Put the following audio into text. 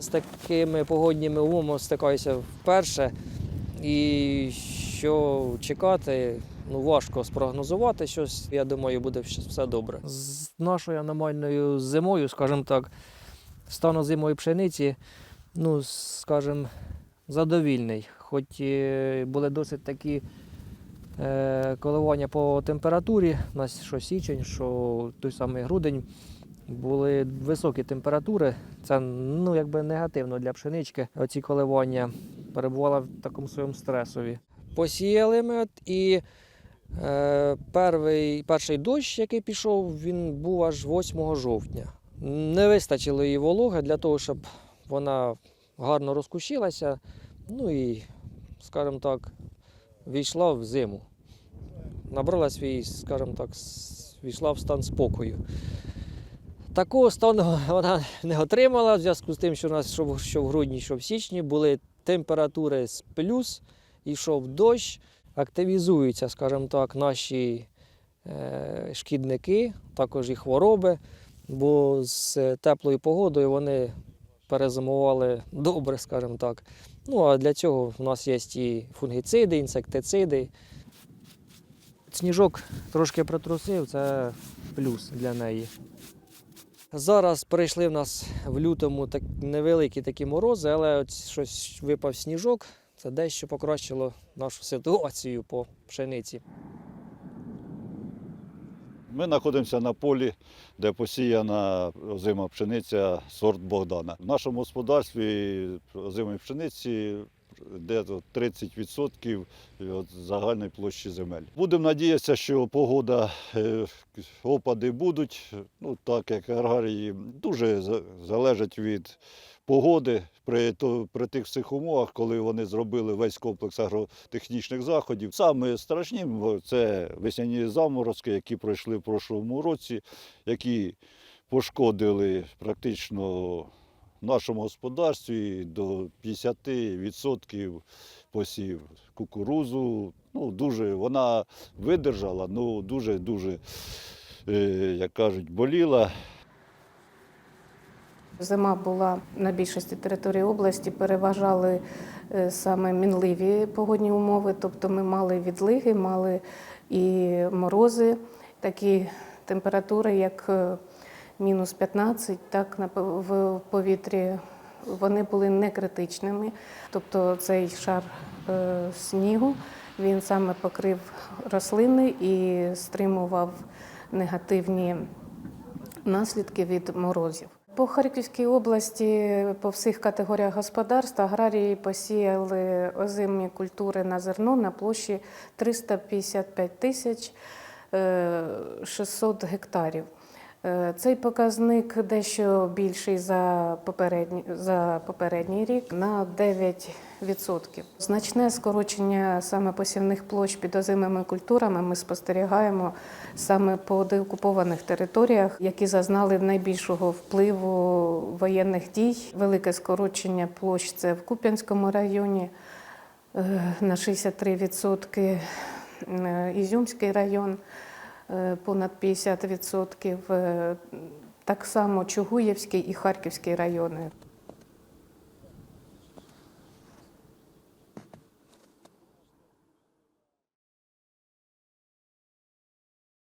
З такими погодніми умовами стикаюся вперше. І що чекати, ну важко спрогнозувати щось. Я думаю, буде все добре. З нашою аномальною зимою, скажімо так, стану зимої пшениці, ну, скажімо, задовільний. Хоч і були досить такі е, коливання по температурі, у нас що січень, що той самий грудень, були високі температури. Це ну, якби негативно для пшенички. Оці коливання перебувала в такому своєму стресові. Посіяли ми от, і е, перший, перший дощ, який пішов, він був аж 8 жовтня. Не вистачило її вологи для того, щоб вона гарно розкущилася. Ну і, скажімо так, війшла в зиму. Набрала свій, скажімо так, війшла в стан спокою. Такого стану вона не отримала в зв'язку з тим, що у нас що що в грудні, що в січні були температури з плюс, йшов дощ, активізуються, скажімо так, наші е, шкідники, також і хвороби, бо з теплою погодою вони перезимували добре, скажімо так. Ну а для цього в нас є і фунгіциди, інсектициди. Сніжок трошки притрусив, це плюс для неї. Зараз прийшли в нас в лютому так невеликі такі морози, але от щось випав сніжок. Це дещо покращило нашу ситуацію по пшениці. Ми знаходимося на полі, де посіяна озима пшениця сорт Богдана. В нашому господарстві озимої пшениці де 30% від загальної площі земель. Будемо надіятися, що погода, е, опади будуть. Ну, так як аграрії дуже залежать від погоди при, то, при тих всіх умовах, коли вони зробили весь комплекс агротехнічних заходів. Саме страшні це весняні заморозки, які пройшли в прошлому році, які пошкодили практично в нашому господарстві до 50% посів кукурузу. Ну, дуже, вона видержала, ну дуже-дуже, е, як кажуть, боліла. Зима була на більшості території області, переважали е, саме мінливі погодні умови, тобто ми мали відлиги, мали і морози, такі температури, як е, мінус 15, так в повітрі вони були не критичними. Тобто цей шар е, снігу він саме покрив рослини і стримував негативні наслідки від морозів. По Харківській області по всіх категоріях господарств аграрії посіяли озимі культури на зерно на площі 355 тисяч е, 600 гектарів. Е, Цей показник дещо більший за попередній, за попередній рік на 9%. Значне скорочення саме посівних площ під озимими культурами ми спостерігаємо саме по деокупованих територіях, які зазнали найбільшого впливу воєнних дій. Велике скорочення площ це в Куп'янському районі е, на 63%, е, Ізюмський район понад 50%, е, так само Чугуєвський і Харківський райони.